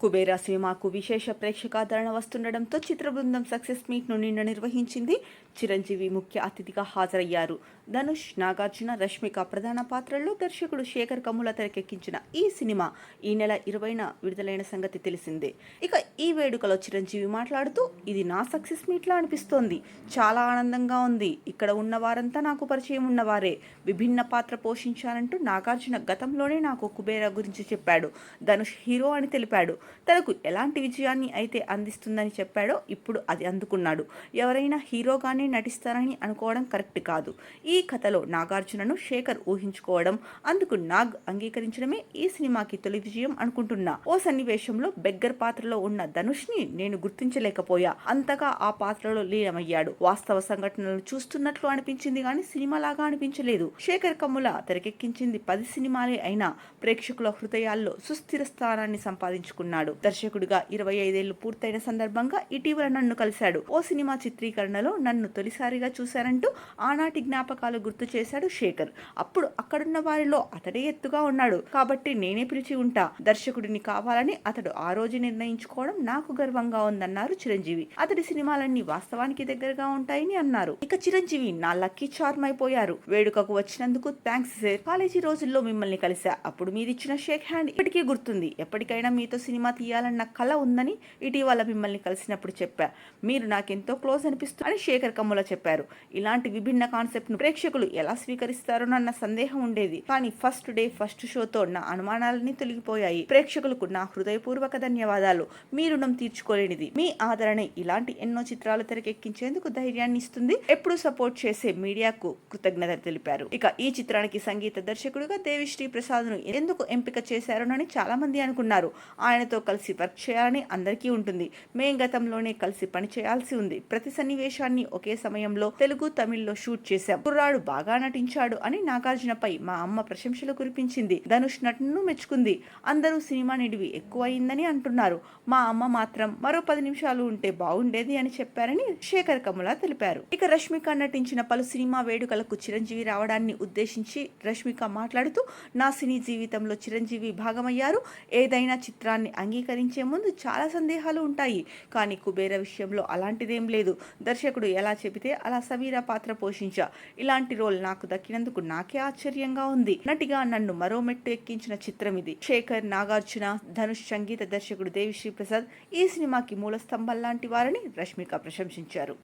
కుబేరా సినిమాకు విశేష ప్రేక్షకాదరణ వస్తుండటంతో చిత్ర బృందం సక్సెస్ మీట్ను నిన్న నిర్వహించింది చిరంజీవి ముఖ్య అతిథిగా హాజరయ్యారు. ధనుష్ నాగార్జున రష్మిక ప్రధాన పాత్రల్లో దర్శకుడు శేఖర్ కమ్ముల తెరకెక్కించిన ఈ సినిమా ఈ నెల ఇరవైన విడుదలైన సంగతి తెలిసిందే. ఇక ఈ వేడుకలో చిరంజీవి మాట్లాడుతూ ఇది నా సక్సెస్ మీట్లా అనిపిస్తోంది. చాలా ఆనందంగా ఉంది. ఇక్కడ ఉన్న వారంతా నాకు పరిచయం ఉన్నవారే. విభిన్న పాత్ర పోషించానంటూ నాగార్జున గతంలోనే నాకు కుబేరా గురించి చెప్పాడు. ధనుష్ హీరో అని తెలిపాడు. తనకు ఎలాంటి విజయాన్ని అయితే అందిస్తుందని చెప్పాడో ఇప్పుడు అది అందుకున్నాడు. ఎవరైనా హీరోగానే నటిస్తారని అనుకోవడం కరెక్ట్ కాదు. ఈ కథలో నాగార్జునను శేఖర్ ఊహించుకోవడం అందుకు నాగ్ అంగీకరించడమే ఈ సినిమాకి తొలి విజయం అనుకుంటున్నా. ఓ సన్నివేశంలో బెగ్గర్ పాత్రలో ఉన్న ధనుష్ని నేను గుర్తించలేకపోయా. అంతగా ఆ పాత్రలో లీనమయ్యాడు. వాస్తవ సంఘటనలు చూస్తున్నట్లు అనిపించింది కానీ సినిమాలాగా అనిపించలేదు. శేఖర్ కమ్ముల తెరకెక్కించింది పది సినిమాలే అయినా ప్రేక్షకుల హృదయాల్లో సుస్థిర స్థానాన్ని సంపాదించుకున్నాడు. దర్శకుడిగా ఇరవై ఐదేళ్ళు పూర్తయిన సందర్భంగా ఇటీవల నన్ను కలిశాడు. ఓ సినిమా చిత్రీకరణలో నన్ను తొలిసారిగా చూశారంటూ ఆనాటి జ్ఞాపకాలు గుర్తు చేశాడు శేఖర్. అప్పుడు అక్కడున్న వారిలో అతడే ఎత్తుగా ఉన్నాడు. కాబట్టి నేనే పిలిచి ఉంటా. దర్శకుడిని కావాలని అతడు ఆ రోజు నిర్ణయించుకోవడం నాకు గర్వంగా ఉందన్నారు చిరంజీవి. అతడి సినిమాలన్నీ వాస్తవానికి దగ్గరగా ఉంటాయని అన్నారు. ఇక చిరంజీవి నా లక్కీ చార్మ్ అయిపోయారు. వేడుకకు వచ్చినందుకు థ్యాంక్స్ సార్. కాలేజీ రోజుల్లో మిమ్మల్ని కలిసా అప్పుడు మీరిచ్చిన షేక్ హ్యాండ్ ఇప్పటికీ గుర్తుంది. ఎప్పటికైనా మీతో సినిమా తీయాలన్న కళ ఉందని ఇటీవల మిమ్మల్ని కలిసినప్పుడు చెప్పా. మీరు నాకెంతో క్లోజ్ అనిపిస్తుంది అని శేఖర్ కమ్ముల చెప్పారు. ఇలాంటి విభిన్న కాన్సెప్ట్ను ప్రేక్షకులు ఎలా స్వీకరిస్తారో అన్న సందేహం ఉండేది. కానీ ఫస్ట్ డే ఫస్ట్ షోతో నా అనుమానాలన్నీ తొలగిపోయాయి. ప్రేక్షకులకు నా హృదయపూర్వక ధన్యవాదాలు. మీ రుణం తీర్చుకోలేనిది. మీ ఆదరణ ఇలాంటి ఎన్నో చిత్రాలు తెరకెక్కించేందుకు ధైర్యాన్ని ఇస్తుంది. ఎప్పుడు సపోర్ట్ చేసే మీడియాకు కృతజ్ఞతలు తెలిపారు. ఇక ఈ చిత్రానికి సంగీత దర్శకుడిగా దేవిశ్రీ ప్రసాద్ను ఎందుకు ఎంపిక చేశారోనని చాలా మంది అనుకున్నారు. ఆయనతో కలిసి వర్క్ చేయాలని అందరికీ ఉంటుంది. మేం గతంలోనే కలిసి పని చేయాల్సి ఉంది. ప్రతి సన్నివేశాన్ని ఒకే సమయంలో తెలుగు తమిళ్ళో షూట్ చేశాం. కుర్రాడు బాగా నటించాడు అని నాగార్జునపై మా అమ్మ ప్రశంసలు కురిపించింది. ధనుష్ నటనను మెచ్చుకుంది. అందరూ సినిమా నిడివి ఎక్కువయిందని అంటున్నారు. మా అమ్మ మాత్రం మరో పది నిమిషాలు ఉంటే బాగుండేది అని చెప్పారని శేఖర్ కమల తెలిపారు. ఇక రష్మిక నటించిన పలు సినిమా వేడుకలకు చిరంజీవి రావడాన్ని ఉద్దేశించి రష్మిక మాట్లాడుతూ నా సినీ జీవితంలో చిరంజీవి భాగమయ్యారు. ఏదైనా చిత్రాన్ని అంగీకరించే ముందు చాలా సందేహాలు ఉంటాయి. కానీ కుబేర విషయంలో అలాంటిదేం లేదు. దర్శకుడు ఎలా చెబితే అలా సమీర పాత్ర పోషించా. ఇలాంటి రోల్ నాకు దక్కినందుకు నాకే ఆశ్చర్యంగా ఉంది. నటిగా నన్ను మరో మెట్టు ఎక్కించిన చిత్రం ఇది. శేఖర్ నాగార్జున ధనుష్ సంగీత దర్శకుడు దేవిశ్రీ ప్రసాద్ ఈ సినిమాకి మూల స్తంభం లాంటి వారని రష్మిక ప్రశంసించారు.